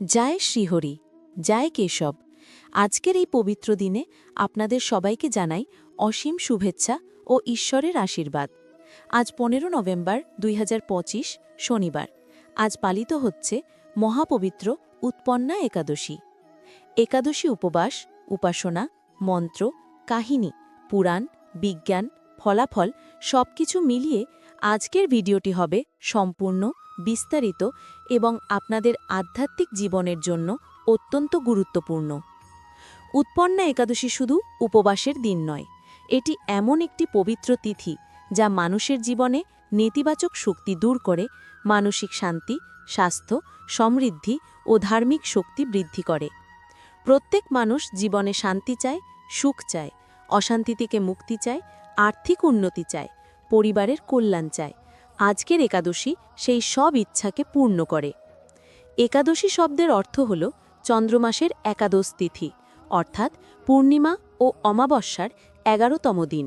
যায় শ্রীহরি যায় কেশব। আজকের এই পবিত্র দিনে আপনাদের সবাইকে জানাই অসীম শুভেচ্ছা ও ঈশ্বরের আশীর্বাদ। আজ পনেরো নভেম্বর দুই হাজার পঁচিশ শনিবার। আজ পালিত হচ্ছে মহাপবিত্র উৎপন্না একাদশী। একাদশী উপবাস, উপাসনা, মন্ত্র, কাহিনী, পুরাণ, বিজ্ঞান, ফলাফল সবকিছু মিলিয়ে আজকের ভিডিওটি হবে সম্পূর্ণ, বিস্তারিত এবং আপনাদের আধ্যাত্মিক জীবনের জন্য অত্যন্ত গুরুত্বপূর্ণ। উৎপন্না একাদশী শুধু উপবাসের দিন নয়, এটি এমন একটি পবিত্র তিথি যা মানুষের জীবনে নেতিবাচক শক্তি দূর করে, মানসিক শান্তি, স্বাস্থ্য, সমৃদ্ধি ও ধার্মিক শক্তি বৃদ্ধি করে। প্রত্যেক মানুষ জীবনে শান্তি চায়, সুখ চায়, অশান্তি থেকে মুক্তি চায়, আর্থিক উন্নতি চায় পরিবারের কল্যাণ চায়। আজকের একাদশী সেই সব ইচ্ছাকে পূর্ণ করে। একাদশী শব্দের অর্থ হল চন্দ্রমাসের একাদশ তিথি, অর্থাৎ পূর্ণিমা ও অমাবস্যার এগারোতম দিন।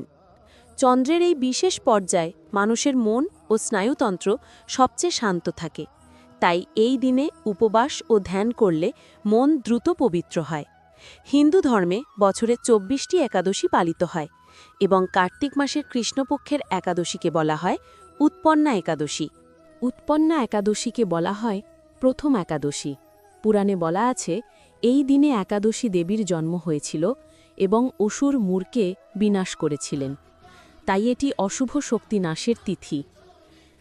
চন্দ্রের এই বিশেষ পর্যায়ে মানুষের মন ও স্নায়ুতন্ত্র সবচেয়ে শান্ত থাকে। তাই এই দিনে উপবাস ও ধ্যান করলে মন দ্রুত পবিত্র হয়। হিন্দু ধর্মে বছরে চব্বিশটি একাদশী পালিত হয়। এবং কার্তিক মাসের কৃষ্ণপক্ষের একাদশীকে বলা হয় উৎপন্না একাদশী। উৎপন্না একাদশীকে বলা হয় প্রথম একাদশী। পুরাণে বলা আছে, এই দিনে একাদশী দেবীর জন্ম হয়েছিল এবং অসুর মূর্কে বিনাশ করেছিলেন। তাই এটি অশুভ শক্তি নাশের তিথি।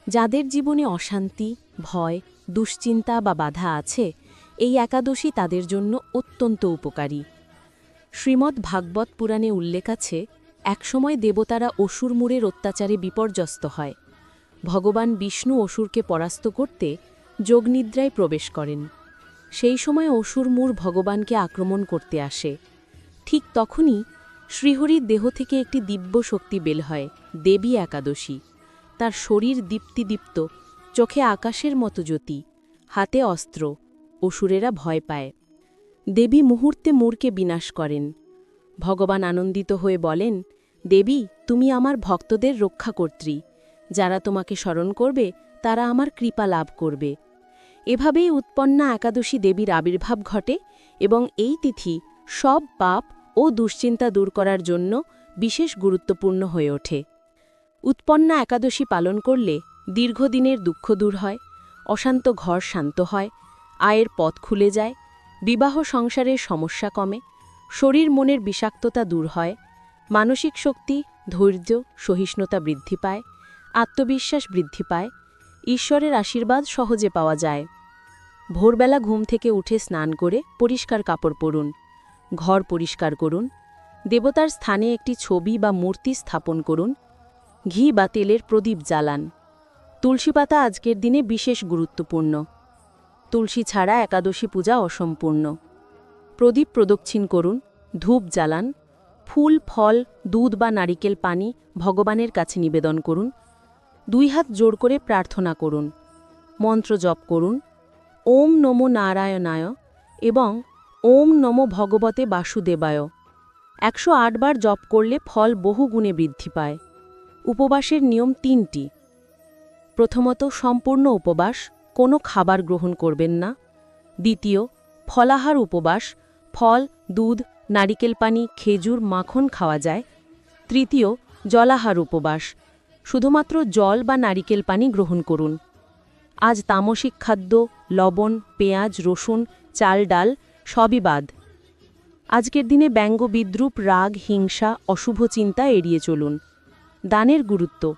যাদের জীবনে অশান্তি, ভয়, দুশ্চিন্তা বা বাধা আছে, এই একাদশী তাদের জন্য অত্যন্ত উপকারী। শ্রীমদ্ ভাগবত পুরাণে উল্লেখ আছে একসময় দেবতারা অসুর মূরের অত্যাচারে বিপর্যস্ত হয়। ভগবান বিষ্ণু অসুরকে পরাস্ত করতে যোগনিদ্রায় প্রবেশ করেন। সেই সময় অসুর মূর ভগবানকে আক্রমণ করতে আসে। ঠিক তখনই শ্রীহরির দেহ থেকে একটি দিব্য শক্তি বেল হয়, দেবী একাদশী। তার শরীর দীপ্তিদীপ্ত, চোখে আকাশের মতো জ্যোতি, হাতে অস্ত্র, অসুরেরা ভয় পায়। দেবী মুহূর্তে মূরকে বিনাশ করেন। ভগবান আনন্দিত হয়ে বলেন দেবী, তুমি আমার ভক্তদের রক্ষাকর্ত্রী। যারা তোমাকে স্মরণ করবে, তারা আমার কৃপা লাভ করবে। এভাবেই উৎপন্না একাদশী দেবীর আবির্ভাব ঘটে এবং এই তিথি সব পাপ ও দুশ্চিন্তা দূর করার জন্য বিশেষ গুরুত্বপূর্ণ হয়ে ওঠে। উৎপন্না একাদশী পালন করলে দীর্ঘদিনের দুঃখ দূর হয়, অশান্ত ঘর শান্ত হয়, আয়ের পথ খুলে যায়, বিবাহ সংসারের সমস্যা কমে, শরীর মনের বিষাক্ততা দূর হয় মানসিক শক্তি, ধৈর্য, সহিষ্ণুতা বৃদ্ধি পায়, আত্মবিশ্বাস বৃদ্ধি পায়, ঈশ্বরের আশীর্বাদ সহজে পাওয়া যায়। ভোরবেলা ঘুম থেকে উঠে স্নান করে পরিষ্কার কাপড় পরুন, ঘর পরিষ্কার করুন, দেবতার স্থানে একটি ছবি বা মূর্তি স্থাপন করুন, ঘি বা তেলের প্রদীপ জ্বালান। তুলসী পাতা আজকের দিনে বিশেষ গুরুত্বপূর্ণ। তুলসী ছাড়া একাদশী পূজা অসম্পূর্ণ। প্রদীপ প্রদক্ষিণ করুন, ধূপ জ্বালান ফুল, ফল, দুধ বা নারিকেল পানি ভগবানের কাছে নিবেদন করুন। দুই হাত জোর করে প্রার্থনা করুন। মন্ত্র জপ করুন। ওম নমো নারায়ণায় এবং ওম নমো ভগবতে বাসুদেবায়। একশো বার জপ করলে ফল বহু গুণে বৃদ্ধি পায়। উপবাসের নিয়ম তিনটি। প্রথমত, সম্পূর্ণ উপবাস, কোনো খাবার গ্রহণ করবেন না। দ্বিতীয়, ফলাহার উপবাস, ফল, দুধ নারিকেল পানি, খেজুর, মাখন খাওয়া যায়। তৃতীয়, জলাহার উপবাস। শুধুমাত্র জল বা নারিকেল পানি গ্রহণ করুন। আজ তামসিক খাদ্য, লবণ, পেঁয়াজ, রসুন, চাল, ডাল, সবই বাদ। আজকের দিনে ব্যঙ্গ বিদ্রুপ, রাগ, হিংসা, অশুভ চিন্তা এড়িয়ে চলুন। দানের গুরুত্ব।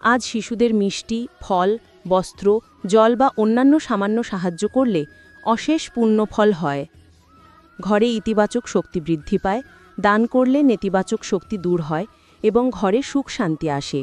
আজ শিশুদের মিষ্টি, ফল, বস্ত্র, জল বা অন্যান্য সামান্য সাহায্য করলে অশেষ পূর্ণ ফল হয়। ঘরে ইতিবাচক শক্তি বৃদ্ধি পায়, দান করলে নেতিবাচক শক্তি দূর হয় এবং ঘরে সুখ শান্তি আসে।